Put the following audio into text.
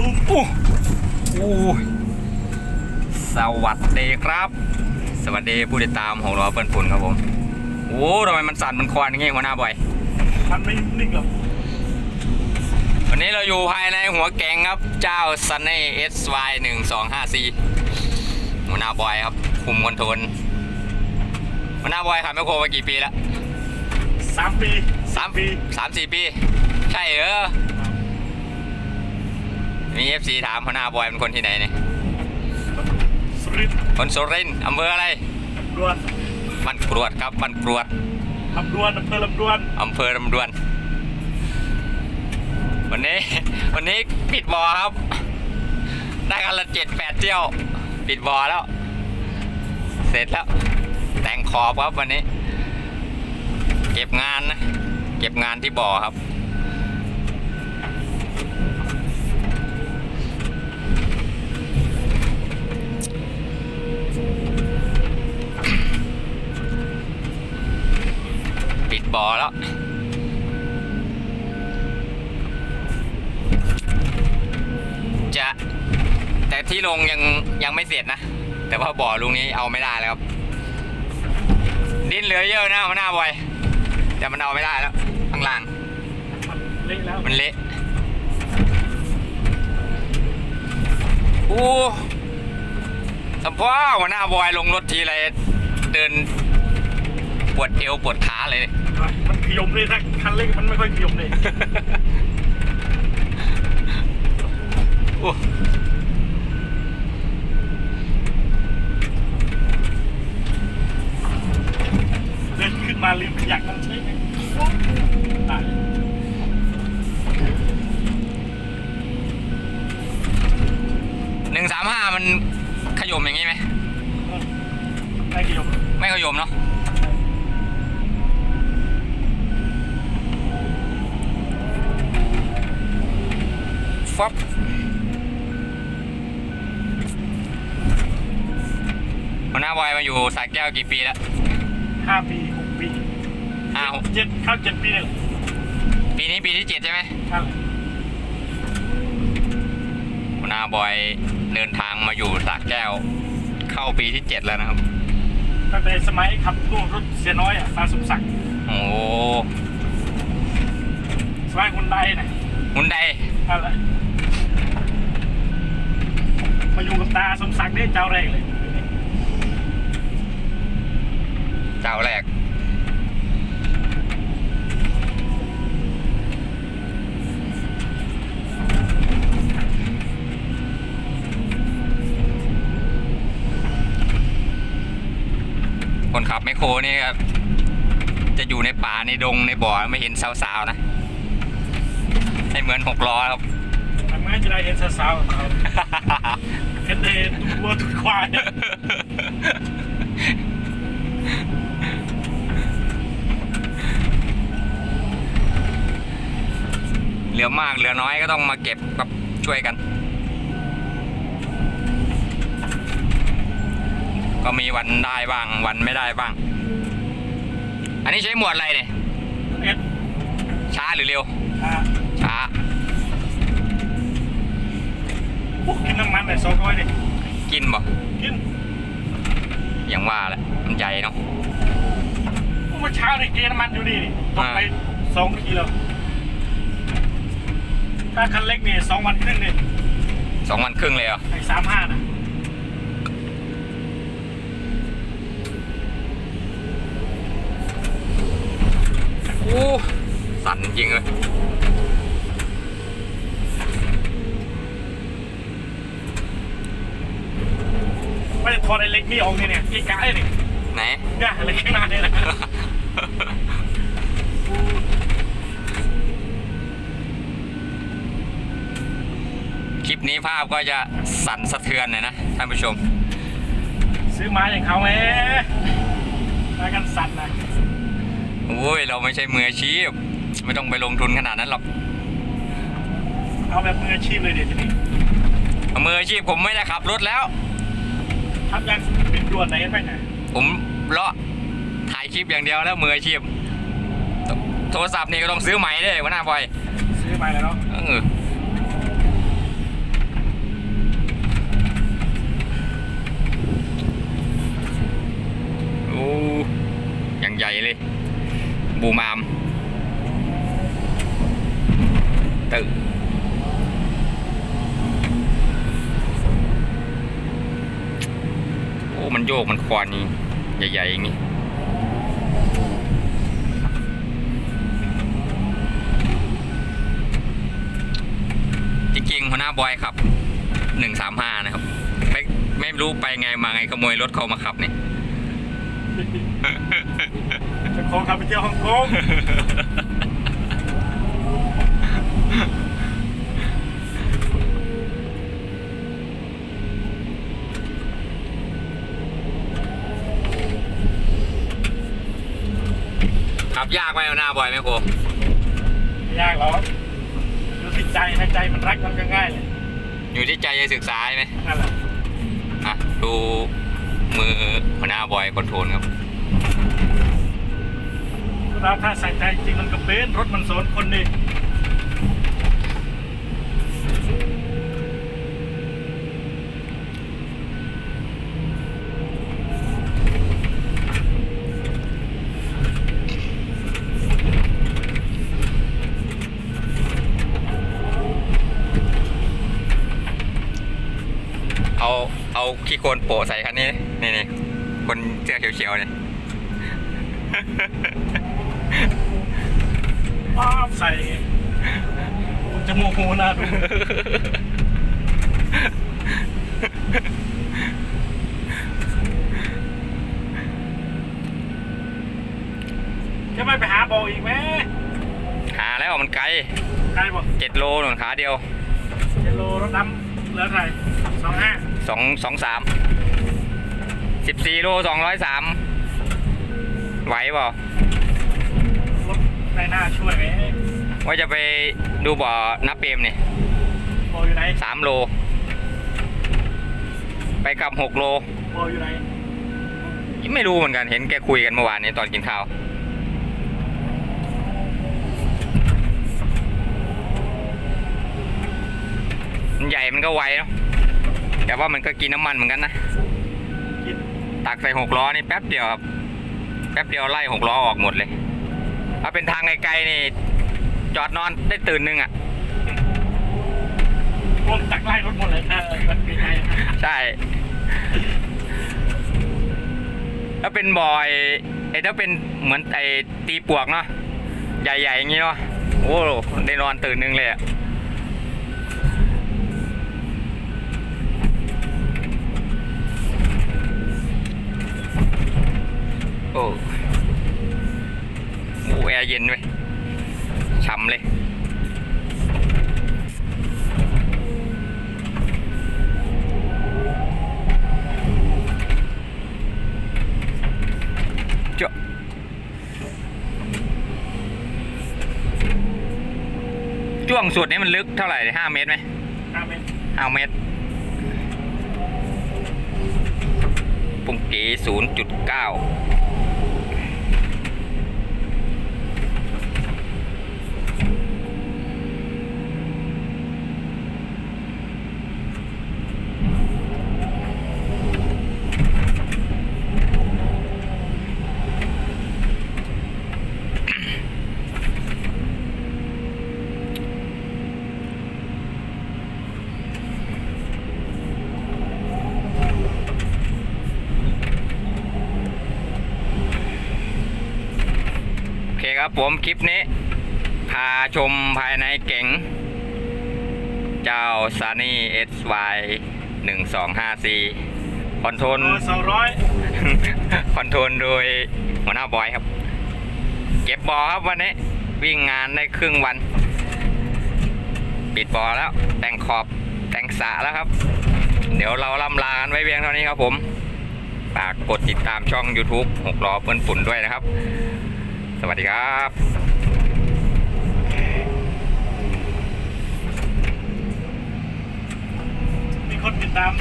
ซูมโอ้โอ้สวัสดีครับ สวัสดีผู้ติดตามของเราเพื่อนฝุ่นครับผมโอ้ทำไมมันสั่นมันควันอย่างงี้หัวหน้าบ่อย มันไม่นิ่งหรอกวันนี้เราอยู่ภายในหัวแกงครับ เจ้า Sunny SY 1 2 5 4หัวหน้าบอยครับ คุมคอนโทรลหัวหน้าบอยขับแมคโครมากี่ปีแล้วสามปีสามปีสามสี่ปี ใช่เหรอ มีเอฟซีถามหัวหน้าบอยเป็นคนที่ไหนเนี่ยสุรินทร์คนสุรินทร์อำเภออะไรลำดวนบ้านกรวดครับบ้านกรวดลำดวนอำเภอลำดวนอำเภอลำดวน วันนี้ วันนี้ปิดบ่อครับ ได้กันละเจ็ดแปดเที่ยว ปิดบ่อแล้ว เสร็จแล้ว แต่งขอบครับวันนี้ เก็บงานนะ เก็บงานที่บ่อครับ บ่อแล้วจะแต่ที่ลงยังยังไม่เสร็จนะ แต่ว่าบ่อลุงนี้เอาไม่ได้แล้วครับ ดินเหลือเยอะนะมันหน้าบ่อย แต่มันเอาไม่ได้แล้วข้างล่างมันเละแล้วมันเละอู้สมพ่อหัวหน้าบอยลงรถทีไรเดินปวดเอวปวดขาเลย มันขยมเลยนะคันเล็กมันไม่ค่อยขยมเลยอู้ เดินขึ้นมาลืมขยักมันใช่ไหมตาย หนึ่งสามห้ามันขยมอย่างนี้ไหม ไม่ขยม ไม่ขยมเนาะ ฟับหัวห น้าบอยมาอยู่สระแก้วกี่ปีแล้วห้าปีหกปีอ้าวเจ็ดเข้าเจ็ดปีเลยปีนี้ปีที่เจ็ดใช่ไหมนั่นแหละหัวหน้าบอยเดินทางมาอยู่สระแก้ว เข้าปีที่เจ็ดแล้วนะครับตั้งแต่สมัยขับตู้รถเสียน้อยอะตาสมศักดิ์โอ้โหสมัยคนใดนะหุ่นใดนั่นแหละมาอยู่กับตาสมศักดิ์ได้เจ้าแรกเลย เจ้าแรก คนขับไมโครนี่ครับ จะอยู่ในป่าในดงในบ่อไม่เห็นสาวๆนะให้เหมือนหกล้อครับทำไมจะได้เห็นสาวๆของเขาเห็นเดนวัวทุกควาย เหลื อมากเหลือน้อยก็ต้องมาเก็บกับช่วยกัน ก็มีวันได้บ้างวันไม่ได้บ้าง อันนี้ใช้หมวดอะไรเนี่ยเอ็ดช้าหรือเร็วอ่าช้าพวกกินน้ำมันแต่สองร้อยดิกินบ่กินอย่างว่าแหละมันใหญ่เนาะเมื่อเช้านี่เกณฑ์น้ำมันอยู่นี่นี่ตกไปสองขีดแล้ว ถ้าคันเล็กนี่สองวันครึ่งนี่สองวันครึ่งเลยเหรอไอ้สามห้านะอู้สั่นจริงเลยไม่ได้ถอดไอ้เล็กนี่ออกนี่เนี่ยกี่กะไอ้นี่ไหน เนี่ยเล็กข้างหน้านี่แหละ ลิปนี้ภาพก็จะสั่นสะเทือนหน่อยนะท่านผู้ชม ซื้อมาอย่างเขาไหมมากันสั่นนะโอ้ยเราไม่ใช่มืออาชีพ ไม่ต้องไปลงทุนขนาดนั้นหรอกเอาแบบมืออาชีพเลยเดี๋ยวทีนี้มืออาชีพผมไม่ได้ขับรถแล้วทำยังเป็นด่วนไหนกันไปไหนผมเลาะถ่ายคลิปอย่างเดียวแล้วมืออาชีพ โทโทรศัพท์นี่ก็ต้องซื้อใหม่ด้วยหัวหน้าบอย ซื้อมาแล้วเนาะ อ้ยังใหญ่เลย บูมามตึกโอ้มันโยกมันควานนี่ ใหญ่ๆอย่างนี้จริงหัวหน้าบอยครับ 135 นะครับ ไม่ไม่รู้ไปไงมาไงขโมยรถเขามาขับเนี่ย เจะของขับไปเที่ยวฮ่องกงขับยากไหมหัวหน้าบอยไหมโคไม่ยากหรอกดูที่ใจนะใจมันรักมันก็ง่ายเลยอยู่ที่ใจจะศึกษาใช่ไหมนั่นแหละ อะดู มือหัวหน้าบอยคอนโทรลครับเราถ้าใส่ใจจริงมันก็เป็นรถมันสนคนดิ เอาเอา ขี้โคลนโปะใส่คันนี้ นี่นี่คนเสื้อเขียวๆเนี่ยป้าบใส่จมูกหูน่าดูจะไม่ไปหาโบอีกไหมหาแล้วมันไกลใครบอกเจ็ดโลหนุนขาเดียวเจโลรถดำเหลือเท่าไหร่สองห้า สองสองสามสิบสี่โลสองร้อยสามไหวเปล่ารถในหน้าช่วยไหมว่าจะไปดูบ่อนับเปรมเนี่ยโบอยู่ไหนสามโล ไปกลับหกโลโบอยู่ไหนไม่รู้เหมือนกันเห็นแกคุยกันเมื่อวานนี้ตอนกินข้าวมันใหญ่มันก็ไวเนาะ แต่ว่ามันก็กินน้ำมันเหมือนกันนะกินตักใส่หกล้อนี่แป๊บเดียวครับแป๊บเดียวไล่หกล้อออกหมดเลย ถ้าเป็นทางไกลๆนี่ จอดนอนได้ตื่นหนึงอะพวกตักไล่รถหมดเลยเออมันเป็นไงใช่ถ้าเป็นบอยไอ้ถ้าเป็นเหมือนไอ้ตีปวกเนาะใหญ่ๆอย่างงี้เนาะโอ้ได้นอนตื่นหนึงเลยอะ โอ้โหแอร์เย็นเว้ยช่ำเลย เจ้าช่วงสุดนี้มันลึกเท่าไหร่ห้าเมตรไหมห้าเมตรห้าเมตรปุ่งกีศูนย์จุดเก้า คครับผมคลิปนี้ พาชมภายในเก๋ง เจ้า Sunny SY 1254คอนโทรลโลสองร้อยคอนโทรลโดยหัวหน้าบอยครับ เก็บบอครับวันนี้ วิ่งงานได้ครึ่งวัน ปิดบอแล้ว แต่งขอบแต่งสระแล้วครับ เดี๋ยวเราล่ำลากันไว้เพียงเท่านี้ครับผมฝากกดติดตามช่อง YouTube หกล้อเพื่อนฝุ่นด้วยนะครับ สวัสดีครับมีคนติดตาม